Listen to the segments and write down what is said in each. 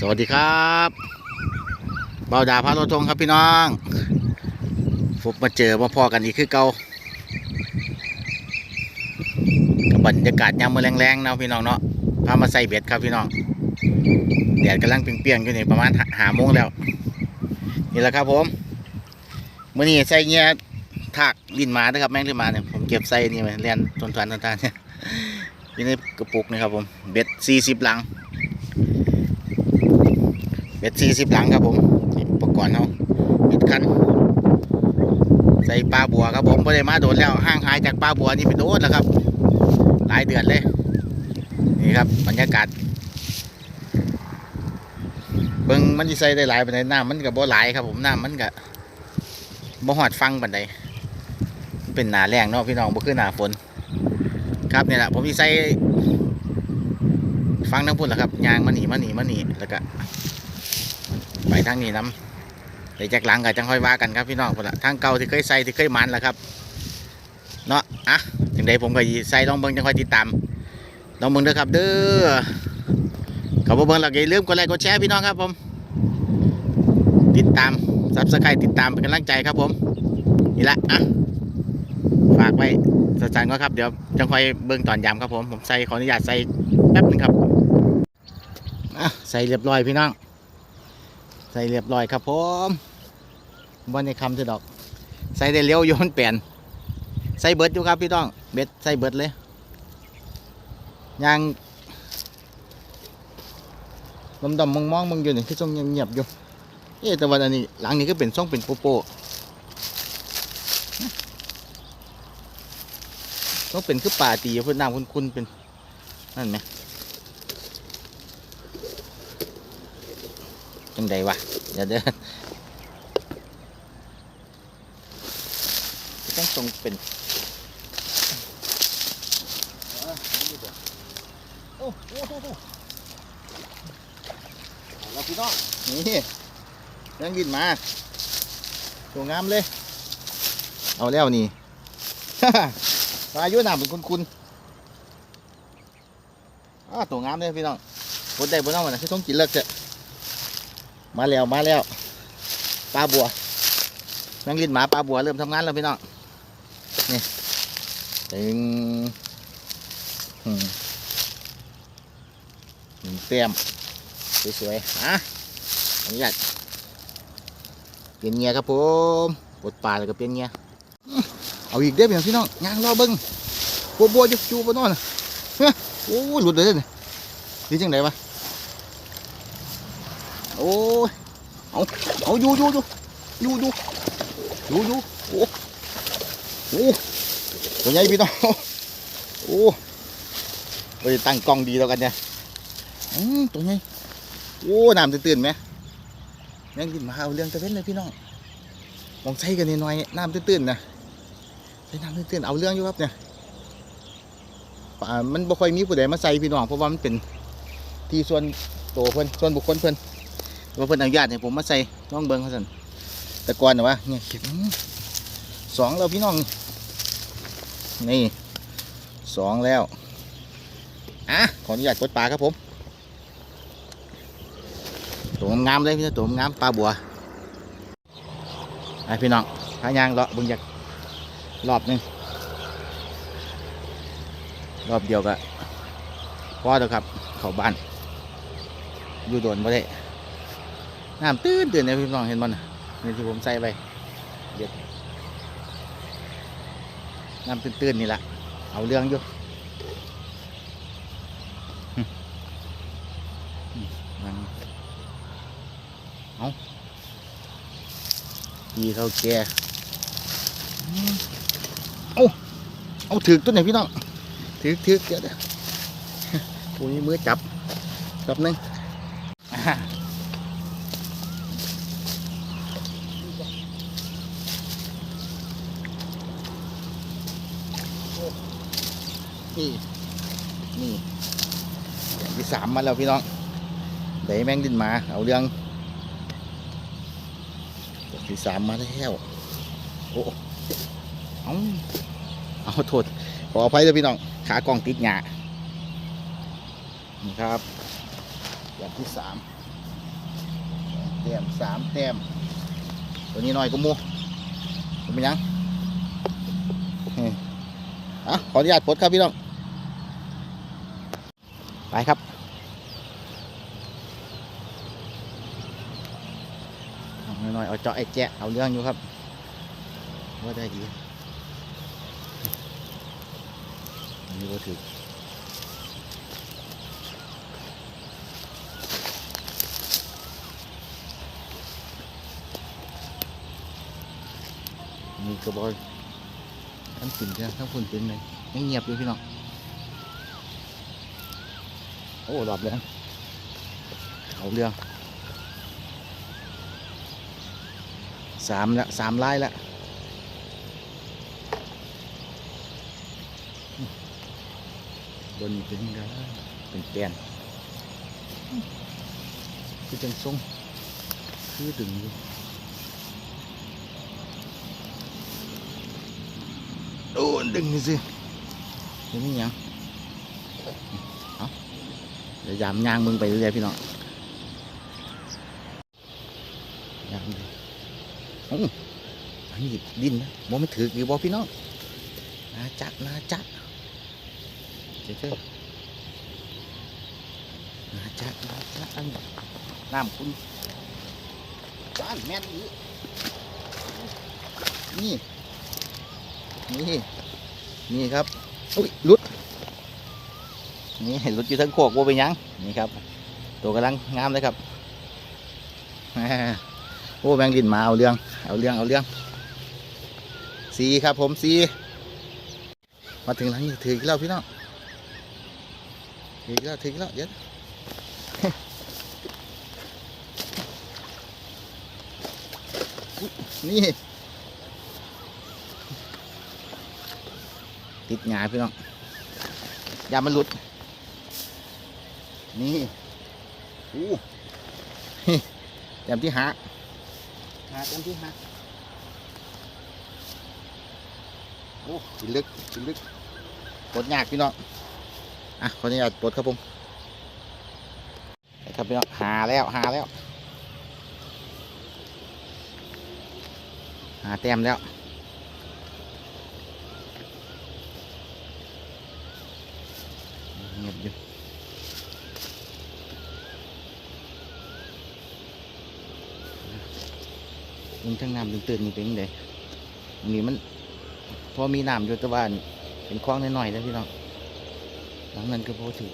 สวัสดีครับเบาดาพาโรทงครับพี่น้องพบมาเจอมาพอกันอีกคือเก่ากับบรรยากาศยามมือแรงๆเนาะพี่น้องเนาะพามาใส่เบ็ดครับพี่น้องแดดกำลังเปรียงๆอยู่นี่ประมาณหาโมงแล้ว นี่แหละครับผมเมื่อนี้ใส่เงี้ยถากลินมานะครับแม่งลินมาเนี่ยผมเก็บใส่นี่ไว้เรียนทนทานทนทานเนี่ยอยู่ในกระปุกนี่ครับผมเบ็ดสี่สิบลัง เบ็ดสี่สิบหลังครับผมอุปกรณ์เขาเบ็ดคันใส่ปลาบัวครับผมพอได้มาโดนแล้วห่างหายจากปลาบัวนี่ไปโดนแล้วครับ หลายเดือนเลยนี่ครับบรรยากาศเบิ่งมันจะใส่ได้หลายปานใดน้ำมันกับบ่หลายครับผมน้ำมันกับบ่หอดฟังปานใดมันเป็นหนาแรงเนาะพี่น้องบ่คือหนาฝน ครับเนี่ยแหละผมจะใส่ฟังทั้งพุ่นแหละครับยางมาหนีมาหนีมาหนีแล้วก็ ไปทางนี้น้ำเดี๋ยวจากหลังก็จังค่อยว่ากันครับพี่น้องพุ่นละทางเก่าที่เคยใส่ที่เคยมันแหละครับเนาะอะจังใดผมก็ใส่ลองเบิ่งจังค่อยติดตามลองเบิ่งเด้อครับเด้อขอบเบิ่งแล้วก็อย่าลืมกดไลค์กดแชร์พี่น้องครับผม ติดตามซับสไครต์ติดตามเป็นกำลังใจครับผมนี่ละอะฝากไว้สั้นๆก็ครับเดี๋ยวจังค่อยเบิ่งตอนยำครับผมผมใส่ขออนุญาตใส่แป๊บนึงครับอะใส่เรียบร้อยพี่น้อง ส่เรียบร้อยครับผมวันในคำเถอะดอก ใส่ได้เร็วโยนเปลี่ยนใส่เบิดอยู่ครับพี่ต้องเบ็ดใส่เบิดเลยยังดำดำมองมองๆมึงอยู่นี่คือทรงเงียบๆอยู่เอ๊ะแต่วันอันนี้หลังนี้ก็เป็นทรงเป็นโปโปต้องเป็นคือป่าตีเพื่อนน้ำคุณๆเป็นนั่นไหม จังใดวะเดี๋ยวเด้อต้องตรงเป็นโอ้โหเราพี่น้องนี่ยังยินมาตัวงามเลย เอาแล้วนี่ปลายุหนาเป็นคุณคุณอ้าตัวงามเลยพี่น้องบดได้บดน้องมันนะที่ต้องกินเลิกเถอะ มาแล้วมาแล้วปลาบัวนั่งลินหมาปลาบัวเริ่มทำงานแล้วพี่น้องนี่ตึงอืมหนึ่งเต็มสวยๆอะอนุญาตเปลี่ยนเงียครับผมปดปลาแล้วก็เปลี่ยนเงียเอาอีกเด้อพี่น้องพี่น้องย่างรอเบิ้งบัวบัวอยู่อยู่บนอนเฮ้ยโอ้หลุดเลยเนี่ยดีจังไดวะ โอ้ย เอาเอาอยู่อยู่อยู่อยู่อยู่อยู่อยู่โอ้โอ้ตัวใหญ่พี่น้องโอ้ไปตั้งกล้องดีแล้วกันเนี่ยอืมตัวใหญ่โอ้น้ำตื่นๆไหมยังกินมาเอาเรื่องตะเว้นเลยพี่น้องมองใส่กันนิดหน่อยน้ำตื่นๆนะใส่น้ำตื่นๆเอาเรื่องอยู่ครับเนี่ยป่ามันบ่ค่อยมีผู้ใดมาใส่พี่น้องเพราะว่ามันเป็นที่ส่วนตัวเพิ่อนส่วนบุคคลเพิ่อน ว่าเพิ่อนอนุญาตให้ผมมาใส่น้องเบิ้งเขาสั่นแต่ก่อนนะวะเนี่ยเก็บสองแล้วพี่น้อง นี่สองแล้วอะขออนุญาตกดปลาครับผมตัวงามเลยพี่น้องตัวงามปลาบัวไอพี่น้องพายางเลาะเบึงอยากรอบนึงรอบเดียวก็พอแล้วครับ เข้าบ้าน อยู่โดนบ่ได้ น้ำตื้นตื่นเลยพี่น้องเห็นมันนี่ที่ผมใส่ไปเด็ดน้ำตื้นๆนี่แหละเอาเรื่องอยู่หึอืมมันเอาดีเท่าแกเอาเอาถือตัวไหนพี่น้องถือถือเดี๋ยวเดี๋ยวตัวนี้มือจับจับหนึ่งอ่า นี่นี่อย่างที่สามมาแล้วพี่น้องเดแมงดินมา เอาเรื่องอย่างที่สามมาแล้วโอ้เอาเอาโทษขออภัยเลยพี่น้อง ขากล้องติดหงานี่ครับอย่างที่สามเต้มสามแต้มตัวนี้น้อยก็มูเป็นยังอะขออนุญาตปลดครับพี่น้อง ไปครับหน่อยๆเอาเจาะไอ้แจะเอาเรื่องอยู่ครับ ว่าได้ดีอันนี้ว่าถือมีกระบอกทั้งกลิ่นทั้งฝุ่นเป็นเลยยังเงียบอยู่พี่น้อง โอ้รอบเรื่องเอาเรื่องสามแล้วสามลายแล้วบนนี้เป็นไงเป็นแกนคือจังทรงคือดึงอยู่โอ้ดึงนี่สิเห็นไหมยังเดี๋ยวยามย่างมึงไปเรื่อยพี่น้องย่างดูโอ้อันนี้ดินนะบ่ไม่ถืออยู่บ่พี่น้องนาจักนาจักเจ๊เจ้านาจักนาจักอันน้ำคุณจ้านแม่นอีนี่ นี่ นี่ครับ อุ้ยลุด นี่เห็นรถอยู่ทั้งโคกว่าเป็นหยังนี่ครับ ตัวกำลังงามเลยครับโอ้แมงดินมาเอาเรื่อง เอาเรื่องเอาเรื่องสีครับผมสีมาถึงหลังนี้ถืออีกแล้วพี่น้องถืออีกแล้วถืออีกแล้วเดี๋ยวอุ๊ยนี่ติดงาพี่น้องอย่ามันหลุด นี่อู้เต็มที่หาหาเต็มที่หาโอ้กินลึกกินลึกปลดยากพี่น้องอะขออนุญาตปลดครับผมครับพี่น้องหาแล้วหาแล้วหาแต้มแล้ว เงียบอยู่ มันทั้งน้ำตื่นๆนี่เป็นยังไงนนี้มันพอมีน้ำอยู่แต่ว่านี่เป็นคลองน้อยๆแล้วพี่น้องหลังนั้นก็พอถือ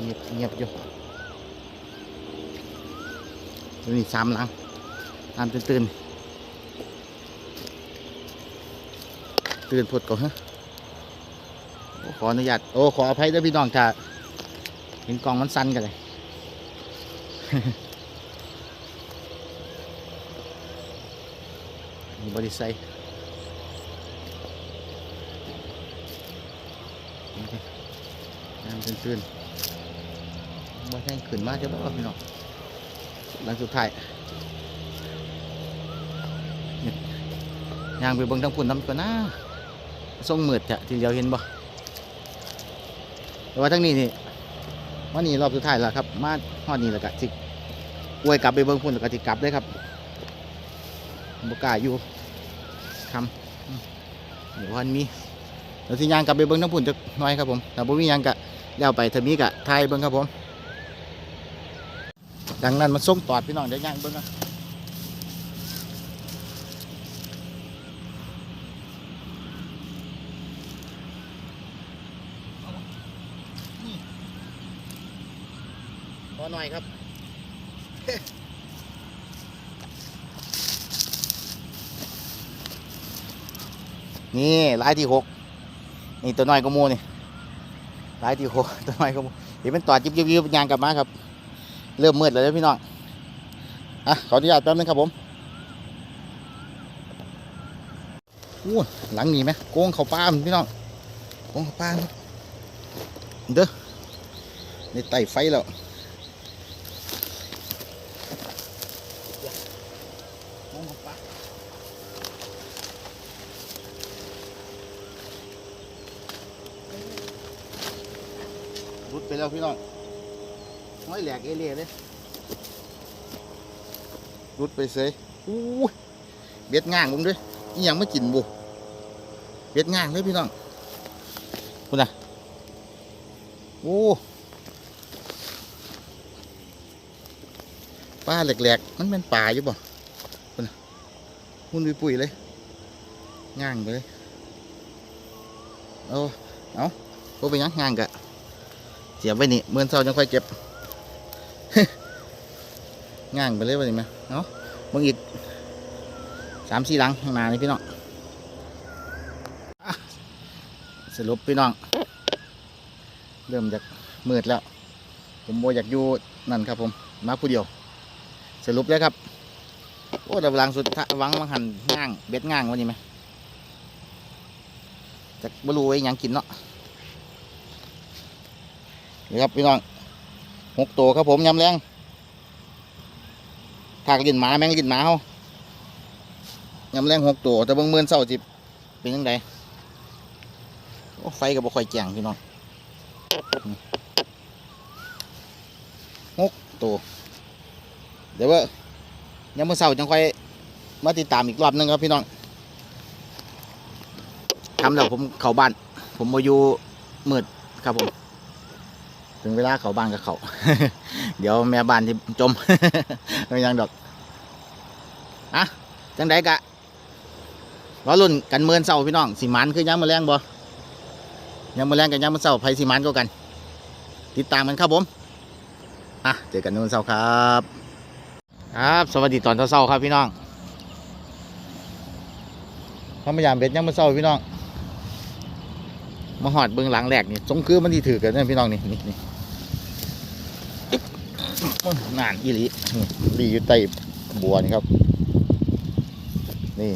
เงียบเงียบอยู่ตัวนี้สามหลังน้ำตื่นๆตื่นพดก่อนฮะ ขออนุญาตโอ้ขออภัยด้วยพี่น้องถ้าเห็นกล่องมันสั่นกันเลยมีบริไซน้ำตื่นๆมาแข่งขึ้นมาจะบอกพี่น้องหลังสุดท้ายย่างไปเบิ่งทั้งพุ่นน้ำก่อนนะทรงมืดจ้ะทีเดียวเห็นบ่ แต่ว่าทั้งนี้นี่วันนี้รอบสุดท้ายแล้วครับ มาฮอดนี้แล้วก็สิอวยกลับไปเบิ่งพุ่นแล้วก็สิกลับเลยครับบกล้าอยู่คำอืมเดี๋ยววันมีเดี๋ยวสิยางกลับไปเบิ่งทั้งพุ่นจักหน่อยครับผมแต่บ่มียังกะแล้วไปถ้ามีกะถ่ายเบิ่งครับผม ดังนั้นมันส่งตอดพี่น้องเดี๋ยวยางเบิ่งกัน หน่อยครับนี่ลายที่หกนี่ตัวน้อยก็มูนี่ลายที่หกตัวน้อยก็มูเดี๋ยวเป็นต่อจิบยิบยิบยางกลับมาครับ เริ่มมืดแล้วเด้อพี่น้องอะขออนุญาตแป๊บนึงครับผมอู้หลังนี้ไหมโกงเขาป้ามพี่น้องโกงเขาป้ามเด้อในไต่ไฟแล้ว มองปลาโอ้ รุด ไปแล้วพี่น้องห้อยแหลกเอเล่เลยรุดไปเสยอู้ยเบ็ดง่างมึงด้วยนี่ยังไม่กินบุเบ็ดง่างเลยพี่น้องคุณน่ะโอ้ปลาแหลกๆมันเป็นปลาอยู่บ่คุณน่ะหุ่นปุยๆเลยง่างไปเลย เอาเอาโอ้ไปยังง่างกะ เสียบไว้นี่เมื่อเช้าจังค่อยเก็บง่างไปเลยวันนี้ไหมเนาะมึงอีกสามสี่หลังข้างหน้านี่พี่น้องสรุปพี่น้อง เริ่มจากมืดแล้ว ผมโบอยากอยู่นั่นครับ ผมมาผู้เดียว สรุปแล้วครับโอ้ดับลังสุดทะวังมังหันง่าง เบ็ดง่างวันนี้ไหมจากบรูไว้ยังกินเนาะ นี่ครับพี่น้องหกตัวครับผมยำแรงถากลินหมาแมงลินหมาเขายำแรงหกตัวแต่บางเมื่อเศร้าจิบเป็นยังไงไฟกับบ่ค่อยแจ้งพี่น้องหกตัวเดี๋ยวว่ายามมื้อเช้าจังค่อยมาติดตามอีกรอบหนึงครับพี่น้องทำแล้วผมเข้าบ้าน ผมมาอยู่มืดครับผม ถึงเวลาเขาบ้านกับเขา เดี๋ยวแม่บ้านที่จมไม่ยังดอกอะจังไดกะรอรุ่นกันเมือนเศร้าพี่น้องสีมันคือย้ำมาแรงบ่ย้ำมาแรงกับย้ำมาเศร้าไผสีมันก็กัน ติดตามกันครับผมอะเจอกันเมือนเศร้าครับ ครับสวัสดีตอนเช้าครับพี่น้องพามยามเบ็ดย้ำมาเศร้าพี่น้องมาหอดเบื้องหลังแรกนี่สงคือมันที่ถือกันเนี่ยพี่น้องนี่นี่ นี่โอ้ยนานอีหลีดีอยู่ใต้บัวนี่ครับ นี่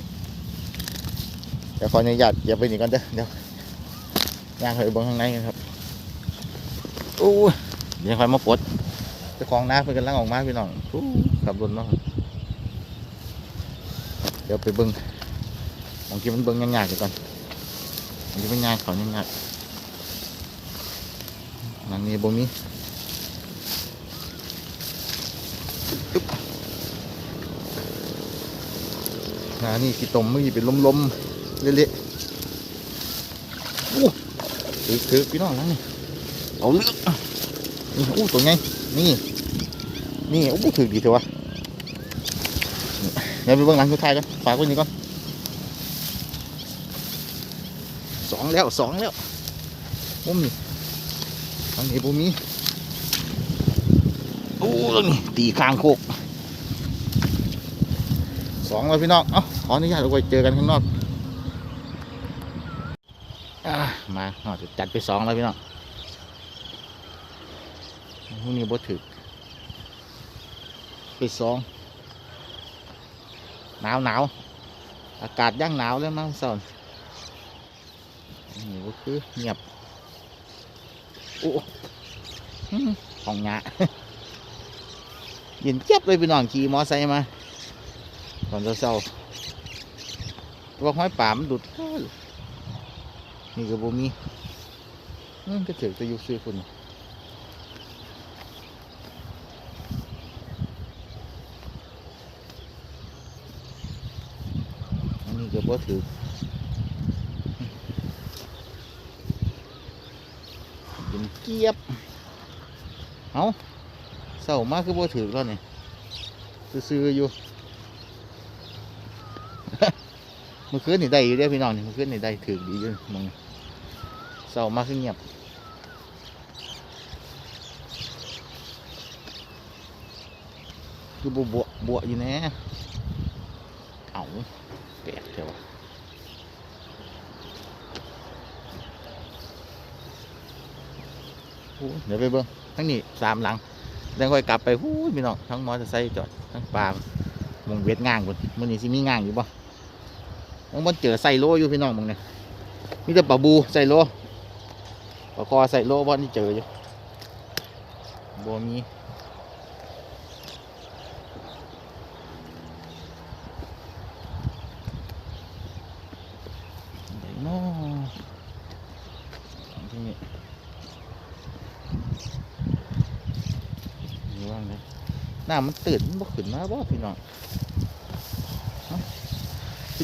เดี๋ยวขออนุญาตอย่าไปหนีกันเด้อเดี๋ยวย่างเข้าไปเบื้องข้างในกันครับโอ้ยเดี๋ยวคอยมาปลดเจ้าของน้าเพิ่นกำลังออกมาพี่น้องขับรถมาเดี๋ยวไปเบิ้งบางทีมันเบิ้งยากๆอยู่ก่อนบางทีมันยากเขายากๆหลังนี้บ่มี หานี่กี่ตมมือเป็นลมๆเละๆโอ้ถือถือพี่น้องหลังนี่เอาเลือกนี่โอ้ตัวไงนี่นี่โอ้ถือดีเถอะวะนี่เดี๋ยวไปเบื้องหลังสุดท้ายกันฝากไว้นี่ก่อนสองแล้วสองแล้วมุมนี่ทางนี้บ่มีโอ้ตรงนี้ตีคางโคก สองแล้วพี่น้องเอ้าขออนุญาตเอาไว้เจอกันข้างนอกมาเนาะจัดไปสองแล้วพี่น้องพวกนี้บ่ถึกไปสองหนาวหนาวอากาศย่างหนาวแล้วมั้งสอนนี่ก็คือเงียบโอ้อื้อของหยะเย็นเจี๊ยบเลยพี่น้องขี่มอไซค์มา ตอนเช้าๆตัวห้อยป่ามันดุดนี่ก็บ่มีอืมก็ถือจะอยุซื้อคุณอันนี้ก็บ่ถือเป็นเกียบเอาเศร้ามากคือบ่ถือแล้วนี่ซื้ออยู่ มื่อคืนนี่ได้อยู่เด้พี่น้องนี่มื่อคืนนี่ได้ถือดีอยู่มึงเศร้ามากคือเงียบคือบวบวบวอยู่แน่เอาแปลกเถอะวะโอ้ยเดี๋ยวไปเบิ่งทั้งนี้สามหลังแล้วค่อยกลับไปหู้ยพี่น้องทั้งมอเตอร์ไซค์จอดทั้งปลามงเวทง่างคนมันนี่สิมีง่างอยู่บ่ มันเจอใส่โลอยู่พี่น้องมึงเนี่ยมีแต่ปลาบูใส่โลปลาคอใส่โลบอนที่เจออยู่บ่มีนี่นี่ว่างเลยน้ามันตื่นมันขึ้นมาบ่พี่น้อง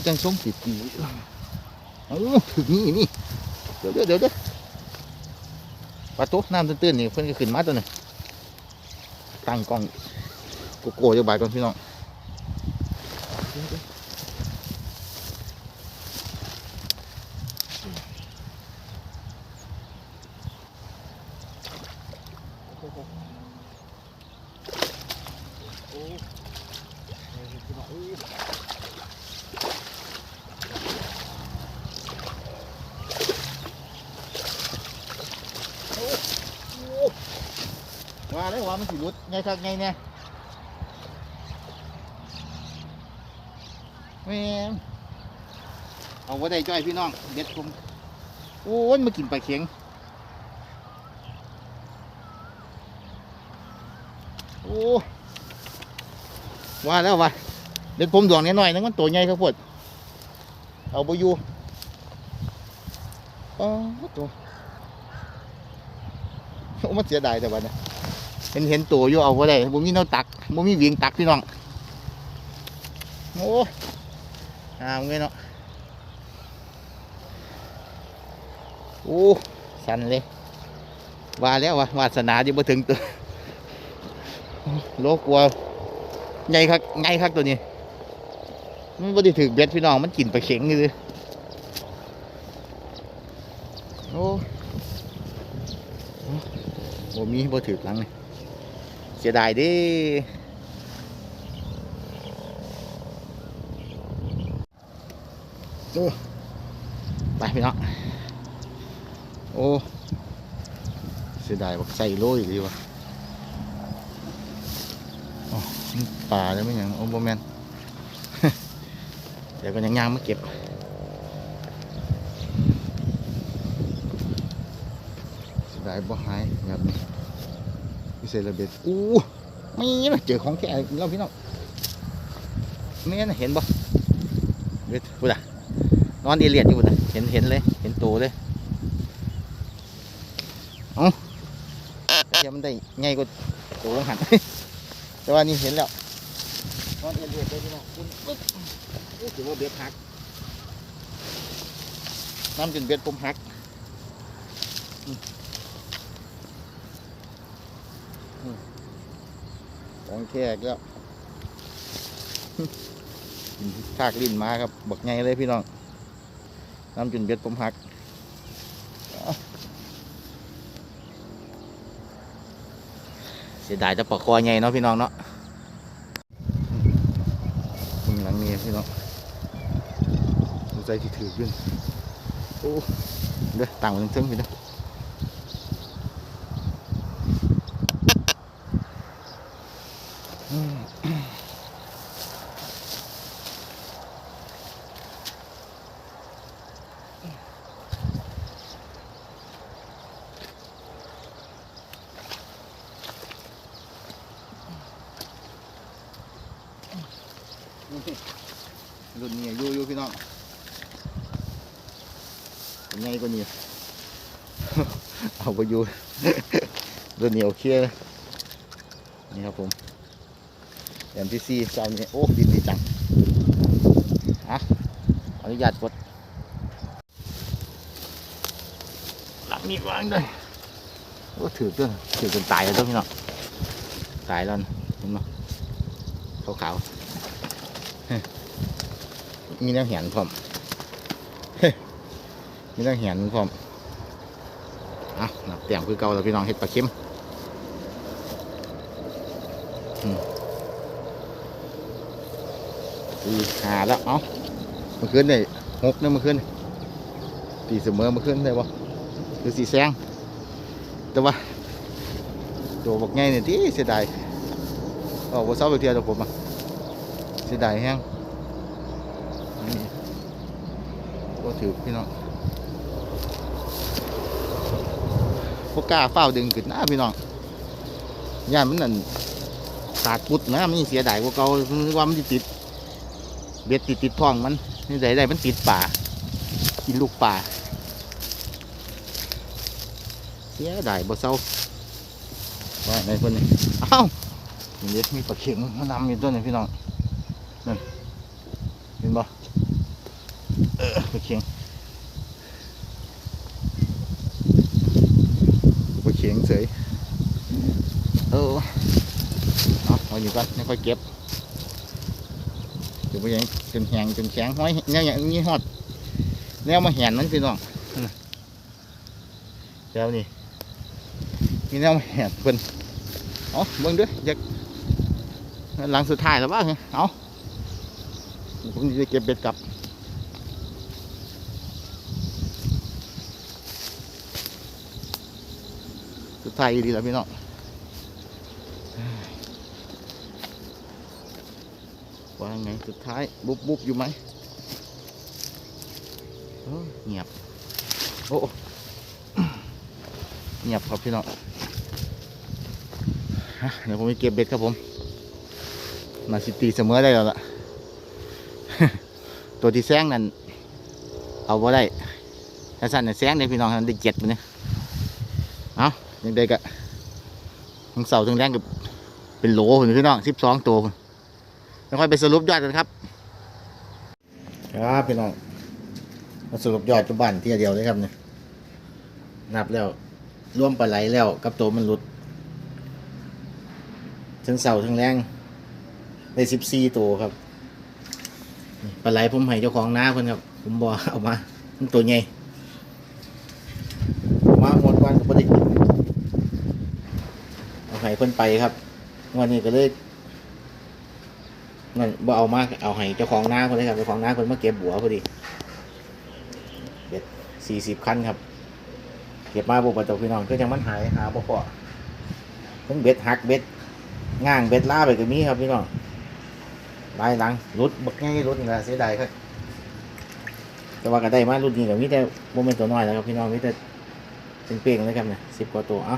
จังส่งติดตีเอ้าถึงนี่นี่เดี๋ยวเดี๋ยวเดี๋ยวเดี๋ยวปลาตุ๊น้ำตื้นๆนี่เพิ่นก็ขึ้นมาตัวหนึงตั้งกล้องโกโก้จะบายก่อนพี่น้องเดี๋ยวเดี๋ยวโอ้โหโอ้เฮ้ยพี่น้องเอ้ย ว่าเลยว่ามันสิรุดไงคักไงเนี่ยแม่เอาไว้ได้จ้อยพี่น้องเด็ดผมโอ้ยมากินปลาเข็งโอ้ว่าแล้วว่าเด็ดผมดวงนิดหน่อยนึงมันตัวใหญ่ครับพวดเอาไปอยู่อ๋อตัวโอ้มันเสียดายแต่วันนี้ เห็นเห็นตัวอยู่เอาไว้ได้บ่มีแนวตักบ่มีเวียงตักพี่น้องโอ้หามเงี้ยเนาะโอ้สั่นเลยว่าแล้วว่าวาสนาจะมาถึงตัวโลกลัวใหญ่คักใหญ่คักตัวนี้มันบ่ได้ถือเบ็ดพี่น้องมันกินปลาเข็งอยู่เลยโอ้บ่มีบ่ถือหลังเลย เสียดายดิไปพี่น้องโอ้เสียดายบอกใส่โลอีกดีวะป่าแล้วไม่ยังโอ้โบแมนเดี๋ยวก็ยังย่างมาเก็บเสียดายบ่หายแบบนี้ พิเศษระเบิดอู้ไม่นะเจอของแก่อีกแล้วพี่น้องแม่นะเห็นบ่เบ็ดพูดอะนอนดีเลียดอยู่พูดอะเห็นเห็นเลย เห็นตัวเลยเอ้าเดี๋ยวมันได้ใหญ่กว่าตัวของหันแต่ว่านี่เห็นแล้วนอนเดียเลียดเลยพี่น้องคุณปึ๊บโอ้ถือว่าเบ็ดหักน้ำจนเบ็ดผมหัก ของแขกแล้วทากลิ้นมาครับบักไงเลยพี่น้องน้ำจุนเบ็ดผมหักเอาเสียดายจะปลาคอไงเนาะพี่น้องเนาะคุณหลังนี้พี่น้องดูใจที่ถือขึ้นโอ้เด้อต่างกันเทิงๆพี่เด้อ รุ่นนี้อยู่อยู่พี่น้องเป็นไงกว่านี้เอาไปอยู่รุ่นนี้โอเคเลยนี่ครับผม แอมพีซีเจ้านี้โอ้ดินดีจังอะอนุญาตกดหลังนี้วางเลยโอ้ถือเรื่องถือจนตายแล้วพี่น้องตายแล้วนะเห็นไหมขาวๆมีน้ำเหียนพร้อมมีน้ำเหียนพร้อมอะนับเตรียมคือเก่าแล้วพี่น้องเห็ดปลาเค็มอืมตี หาแล้วเอ้าเมื่อคืนนี่หกเนี่ยเมื่อคืนนี่ตีเสมอเมื่อคืนได้ปะคือสีแซงแต่ว่าตัวบักไงเนี่ยที่เสียดายออกว่าเศร้าไปเทียวตัวผมอะเสียดายแห้งนี่ก็ถือพี่น้องพวกกล้าเฝ้าดึงขึ้นหน้าพี่น้องย่านมันนั่นขาดพุดนะมันเสียดายกว่าเก่ามันว่ามันติด เบ็ดติดติดท้องมันนี่ได้ได้มันติดป่ากินลูกป่าเสียดายบ่เศร้าว่าไงคนนี้เอ้านี่เด็กมีปลาเข็งมานำอยู่ตัวนี้พี่น้องนั่นเห็นบ่เออปลาเข็งปลาเข็งเสยเออเอาเอาอยู่ก่อนไม่ค่อยเก็บอยู่ ไปยังจนแห้งจนแข็งห้อยแนวอย่างนี้ฮอดแนวมาแหนมันพี่น้องนั่นน่ะเดี๋ยวนี่มีแนวมาแหนเพิ่นเอาเบิ่งเด้วยอยากหลังสุดท้ายแล้วว่าเอาผมจะเก็บเบ็ดกลับสุดท้ายดีแล้วพี่น้อง ว่าไงสุดท้ายบุบบุบอยู่ไหมโอ้เงียบ โอ้เงียบครับพี่น้องเดี๋ยวผมไปเก็บเบ็ดครับผมมาสิตีเสมอได้แล้วล่ะ ตัวที่แซงนั่นเอาไ่ได้ถ้าสั่นน่ะแซงได้พี่น้องได้เจ็ดมันเนี่ยเอายังได้กะทั้งเสาทั้งแรงกับเป็นโหลพุ่นพี่น้องสิบสองตัว แล้วค่อยไปสรุปยอดกันครับ ครับพี่น้องมาสรุปยอดจุบันที่เดียวเลยครับเนี่ยนับแล้วร่วมปลาไหลแล้ว กับตัวมันหลุดทั้งเสาทั้งแรงได้สิบสี่ตัวครับปลาไหลผมให้เจ้าของน้าเพิ่นครับ ผมบอกเอามาตัวใหญ่เอามาหมดวันก็บ่ได้กินเอาให้เพิ่นไปครับ วันนี้ก็เลย นั่นบ่เอามาเอาให้เจ้าของน้าเพิ่นเลยครับเจ้าของน้าเพิ่นมาเก็บบัวพอดีเบ็ดสี่สิบคันครับ เก็บมาบุกประตูพี่น้องก็ยังมันหายหาบ่พอเพิ่งเบ็ดหักเบ็ดง่างเบ็ดล่าไปก็มีครับพี่น้องลายหลังรุดบักง่ายรุดนะเสียดายครับแต่ว่าก็ได้มารุ่นนี้กับมีแต่โมเมนต์ตัวน้อยแล้วครับพี่น้องมีแต่เป็นเป้งๆเลยครับเนี่ยสิบกว่าตัวเอ้า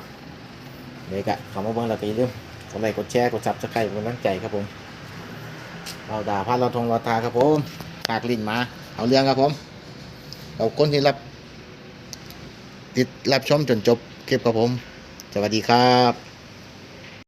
เด็กอะขอมาเบิ่งเราไปเรื่อยกดไลค์กดแชร์กดซับสไครต์เป็นกำลังใจครับผม เราด่าพาเราทงเราทาครับผมปากลิ้นมา เอาเรื่องครับผม เราคนที่รับ ติดรับชมจนจบคลิปครับผม สวัสดีครับ